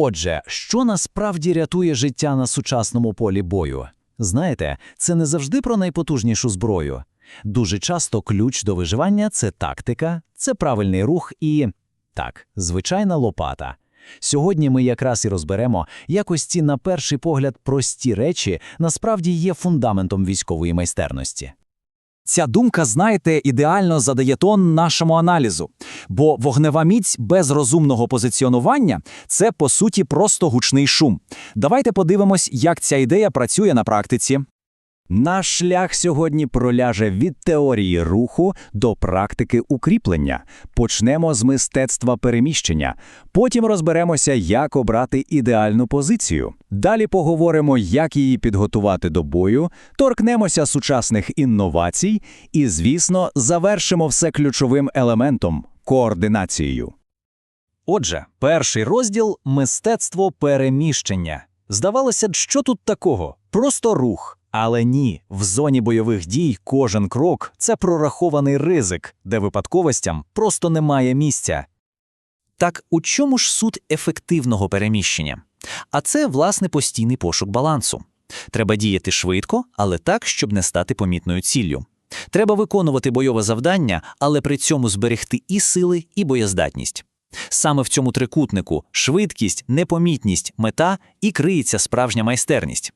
Отже, що насправді рятує життя на сучасному полі бою? Знаєте, це не завжди про найпотужнішу зброю. Дуже часто ключ до виживання це тактика, це правильний рух і так, звичайна лопата. Сьогодні ми якраз і розберемо, як ось ці, на перший погляд, прості речі насправді є фундаментом військової майстерності. Ця думка, знаєте, ідеально задає тон нашому аналізу, бо вогнева міць без розумного позиціонування це по суті просто гучний шум. Давайте подивимось, як ця ідея працює на практиці. Наш шлях сьогодні проляже від теорії руху до практики укріплення. Почнемо з мистецтва переміщення. Потім розберемося, як обрати ідеальну позицію. Далі поговоримо, як її підготувати до бою, торкнемося сучасних інновацій і, звісно, завершимо все ключовим елементом координацією. Отже, перший розділ мистецтво переміщення. Здавалося що тут такого? Просто рух. Але ні, в зоні бойових дій кожен крок це прорахований ризик, де випадковостям просто немає місця. Так у чому ж суть ефективного переміщення? А це, власне, постійний пошук балансу. Треба діяти швидко, але так, щоб не стати помітною ціллю. Треба виконувати бойове завдання, але при цьому зберегти і сили, і боєздатність. Саме в цьому трикутнику швидкість, непомітність, мета і криється справжня майстерність.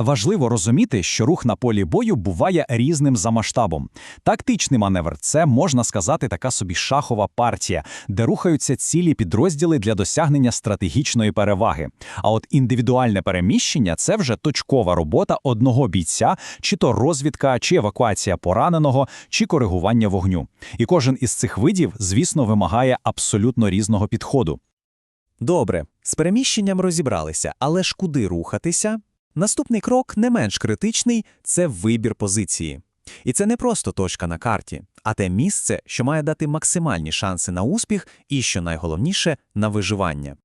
Важливо розуміти, що рух на полі бою буває різним за масштабом. Тактичний маневр це можна сказати така собі шахова партія, де рухаються цілі підрозділи для досягнення стратегічної переваги. А от індивідуальне переміщення це вже точкова робота одного бійця, чи то розвідка, чи евакуація пораненого, чи коригування вогню. І кожен із цих видів, звісно, вимагає абсолютно різного підходу. Добре, з переміщенням розібралися, але ж куди рухатися? Наступний крок, не менш критичний, це вибір позиції. І це не просто точка на карті, а те місце, що має дати максимальні шанси на успіх і, що найголовніше, на виживання.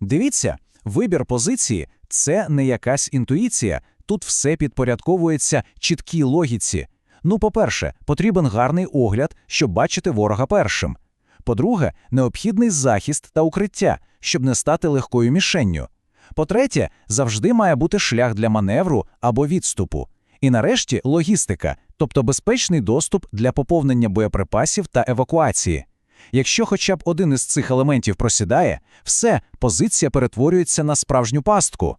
Дивіться, вибір позиції це не якась інтуїція, тут все підпорядковується чіткій логіці. Ну, по-перше, потрібен гарний огляд, щоб бачити ворога першим. По-друге, необхідний захист та укриття, щоб не стати легкою мішенню. По-третє, завжди має бути шлях для маневру або відступу. І нарешті логістика, тобто безпечний доступ для поповнення боєприпасів та евакуації. Якщо хоча б один із цих елементів просідає, все, позиція перетворюється на справжню пастку.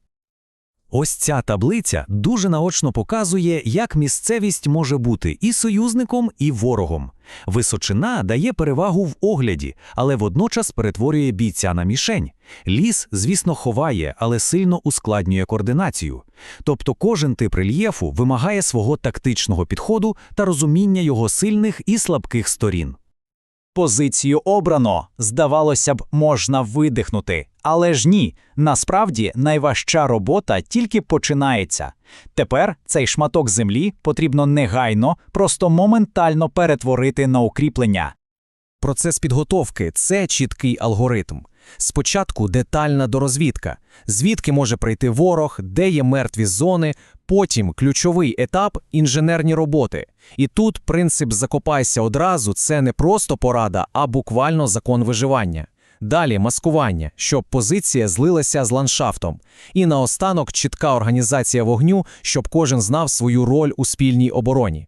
Ось ця таблиця дуже наочно показує, як місцевість може бути і союзником, і ворогом. Височина дає перевагу в огляді, але водночас перетворює бійця на мішень. Ліс, звісно, ховає, але сильно ускладнює координацію. Тобто кожен тип рельєфу вимагає свого тактичного підходу та розуміння його сильних і слабких сторін. Позицію обрано, здавалося б, можна видихнути. Але ж ні, насправді найважча робота тільки починається. Тепер цей шматок землі потрібно негайно, просто моментально перетворити на укріплення. Процес підготовки це чіткий алгоритм. Спочатку детальна дорозвідка, звідки може прийти ворог, де є мертві зони, потім ключовий етап інженерні роботи. І тут принцип закопайся одразу це не просто порада, а буквально закон виживання. Далі маскування, щоб позиція злилася з ландшафтом. І наостанок чітка організація вогню, щоб кожен знав свою роль у спільній обороні.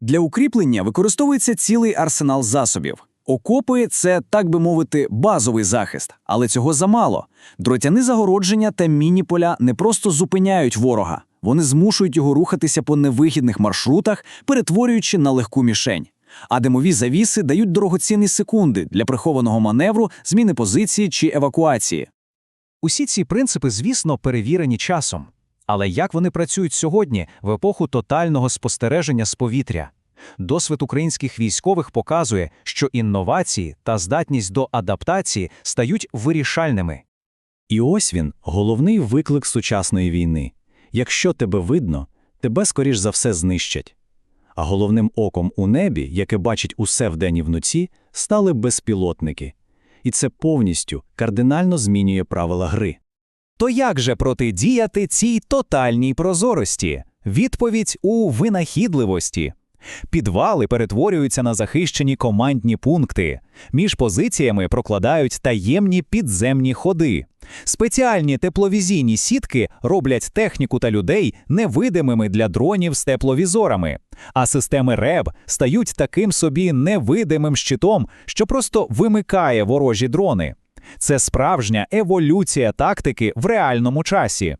Для укріплення використовується цілий арсенал засобів. Окопи це, так би мовити, базовий захист, але цього замало. Дротяни загородження та міні-поля не просто зупиняють ворога, вони змушують його рухатися по невигідних маршрутах, перетворюючи на легку мішень. А димові завіси дають дорогоцінні секунди для прихованого маневру, зміни позиції чи евакуації. Усі ці принципи, звісно, перевірені часом. Але як вони працюють сьогодні в епоху тотального спостереження з повітря? Досвід українських військових показує, що інновації та здатність до адаптації стають вирішальними. І ось він, головний виклик сучасної війни. Якщо тебе видно, тебе скоріш за все знищать. А головним оком у небі, яке бачить усе вдень і вночі, стали безпілотники. І це повністю кардинально змінює правила гри. То як же протидіяти цій тотальній прозорості? Відповідь у винахідливості. Підвали перетворюються на захищені командні пункти. Між позиціями прокладають таємні підземні ходи. Спеціальні тепловізійні сітки роблять техніку та людей невидимими для дронів з тепловізорами, а системи РЕБ стають таким собі невидимим щитом, що просто вимикає ворожі дрони. Це справжня еволюція тактики в реальному часі.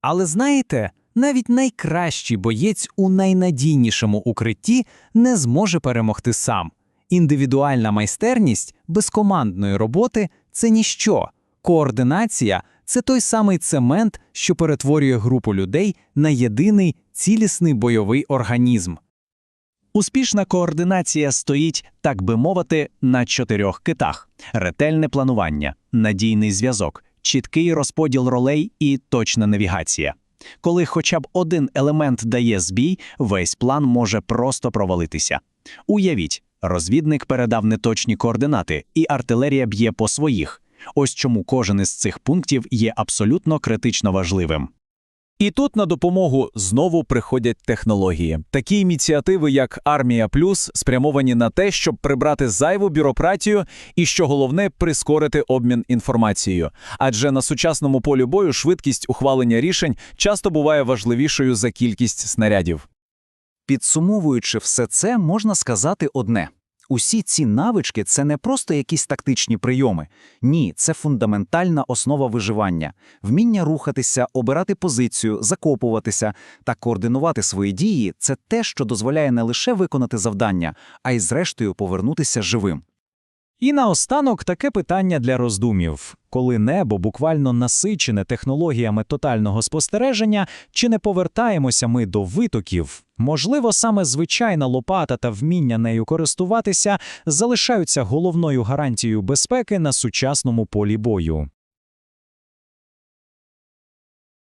Але знаєте, навіть найкращий боєць у найнадійнішому укритті не зможе перемогти сам. Індивідуальна майстерність без командної роботи це ніщо. Координація це той самий цемент, що перетворює групу людей на єдиний цілісний бойовий організм. Успішна координація стоїть, так би мовити, на чотирьох китах: ретельне планування, надійний зв'язок, чіткий розподіл ролей і точна навігація. Коли хоча б один елемент дає збій, весь план може просто провалитися. Уявіть, розвідник передав неточні координати, і артилерія б'є по своїх. Ось чому кожен із цих пунктів є абсолютно критично важливим. І тут на допомогу знову приходять технології. Такі ініціативи, як Армія Плюс, спрямовані на те, щоб прибрати зайву бюрократію і, що головне, прискорити обмін інформацією. Адже на сучасному полі бою швидкість ухвалення рішень часто буває важливішою за кількість снарядів. Підсумовуючи все це, можна сказати одне. Усі ці навички це не просто якісь тактичні прийоми. Ні, це фундаментальна основа виживання, вміння рухатися, обирати позицію, закопуватися та координувати свої дії це те, що дозволяє не лише виконати завдання, а й зрештою повернутися живим. І наостанок таке питання для роздумів. Коли небо буквально насичене технологіями тотального спостереження, чи не повертаємося ми до витоків? Можливо, саме звичайна лопата та вміння нею користуватися залишаються головною гарантією безпеки на сучасному полі бою.